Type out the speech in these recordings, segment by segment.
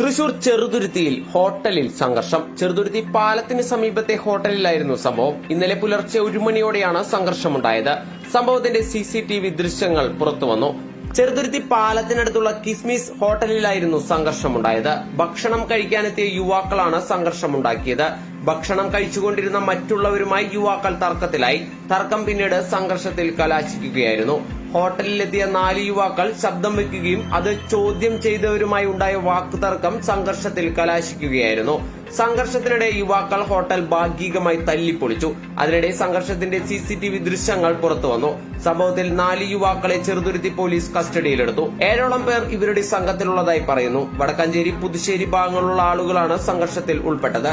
തൃശൂർ ചെറുതുരുത്തിയിൽ ഹോട്ടലിൽ സംഘർഷം. ചെറുതുരുത്തി പാലത്തിന് സമീപത്തെ ഹോട്ടലിലായിരുന്നു സംഭവം. ഇന്നലെ പുലർച്ചെ ഒരു മണിയോടെയാണ് സംഘർഷമുണ്ടായത്. സംഭവത്തിന്റെ സി സി ടി വി ദൃശ്യങ്ങൾ പുറത്തുവന്നു ചെറുതുരുത്തി പാലത്തിനടുത്തുള്ള കിസ്മിസ് ഹോട്ടലിലായിരുന്നു സംഘർഷമുണ്ടായത്. ഭക്ഷണം കഴിക്കാനെത്തിയ യുവാക്കളാണ് സംഘർഷമുണ്ടാക്കിയത്. ഭക്ഷണം കഴിച്ചുകൊണ്ടിരുന്ന മറ്റുള്ളവരുമായി യുവാക്കൾ തർക്കത്തിലായി. തർക്കം പിന്നീട് സംഘർഷത്തിൽ കലാശിക്കുകയായിരുന്നു. ഹോട്ടലിലെത്തിയ നാല് യുവാക്കൾ ശബ്ദം വെക്കുകയും അത് ചോദ്യം ചെയ്തവരുമായി ഉണ്ടായ വാക്കുതർക്കം സംഘർഷത്തിൽ കലാശിക്കുകയായിരുന്നു. സംഘർഷത്തിനിടെ യുവാക്കൾ ഹോട്ടൽ ഭാഗികമായി തല്ലിപ്പൊളിച്ചു. അതിനിടെ സംഘർഷത്തിന്റെ സി സി ടി വി ദൃശ്യങ്ങൾ പുറത്തുവന്നു സംഭവത്തിൽ നാല് യുവാക്കളെ ചെറുതുരുത്തി പോലീസ് കസ്റ്റഡിയിലെടുത്തു. ഏഴോളം പേർ ഇവരുടെ സംഘത്തിലുള്ളതായി പറയുന്നു. വടക്കാഞ്ചേരി പുതുശ്ശേരി ഭാഗങ്ങളിലുള്ള ആളുകളാണ് സംഘർഷത്തിൽ ഉൾപ്പെട്ടത്.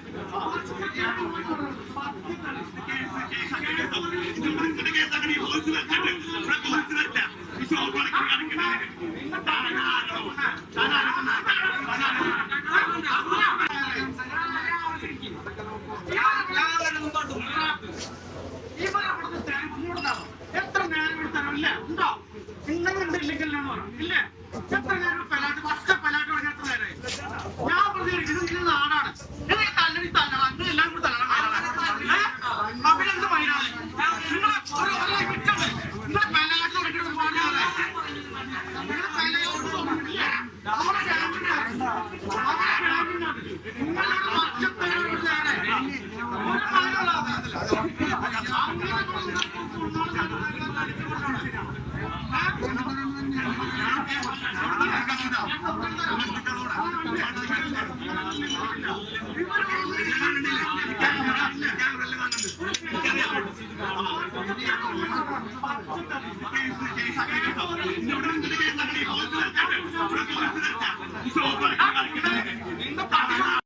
ഇല്ല. എത്ര നേരം പലാട്ട് ഒറ്റ പലാട്ട് പറഞ്ഞ എത്ര നേരമായി ഞാൻ പ്രതികരിക്കുന്നത് ഇത് നാടാണ്. ഇത് തല്ലടി തല്ലണം ഇത് എല്ലാം കൂടി തല്ലണം? അഭിനന്ദ മൈനാണ് നിങ്ങൾ ഒരു ഒരു വിട്ടത് നിങ്ങൾ പലാട്ട് ആളായി നിങ്ങൾ പലാട്ട് കൊടുക്കുന്നില്ല നമ്മുടെ ഫാമിലിയാണ് നമ്മുടെ ഫാമിലിയാണ് നിങ്ങളോട് പച്ചപ്പേരോട് നേരെ. ഒരു No, no, no.